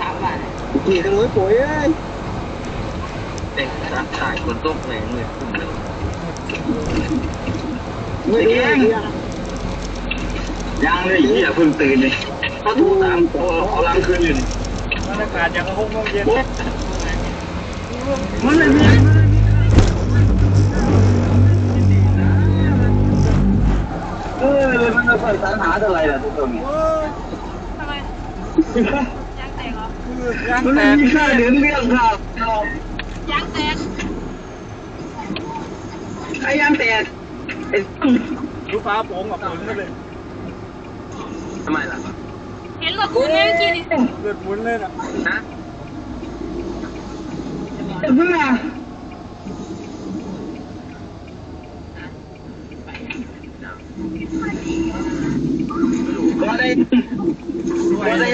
ถามว่าขี่ถนนปุ๋ยเอ้ยเป็นสาขายคนตกแหงเลยคุ้มเลยไม่รู้เลยเนี่ยยังเลยเหี้ยเพิ่งตื่นเลยพอถูตามพอเอาลังคืนอยู่นี่บรรยากาศอย่างหกโมงเย็นมันไม่มีเออมันไม่ค่อยสรรหาเท่าไหร่ล่ะทุกคนเนี่ยทำไม ยางแตกเหรอยังแตไม่กมีค่าเดือนเรื่องครับยางแตกไอ้ยางแตกไอ้ฟ้าโป่งกับฝนก็เลยทำไมล่ะเห็นหรถคุณไมเมื่อกี้นี่เลือดหมุนเลยนะนะเพื่อก็ได้ก็ได้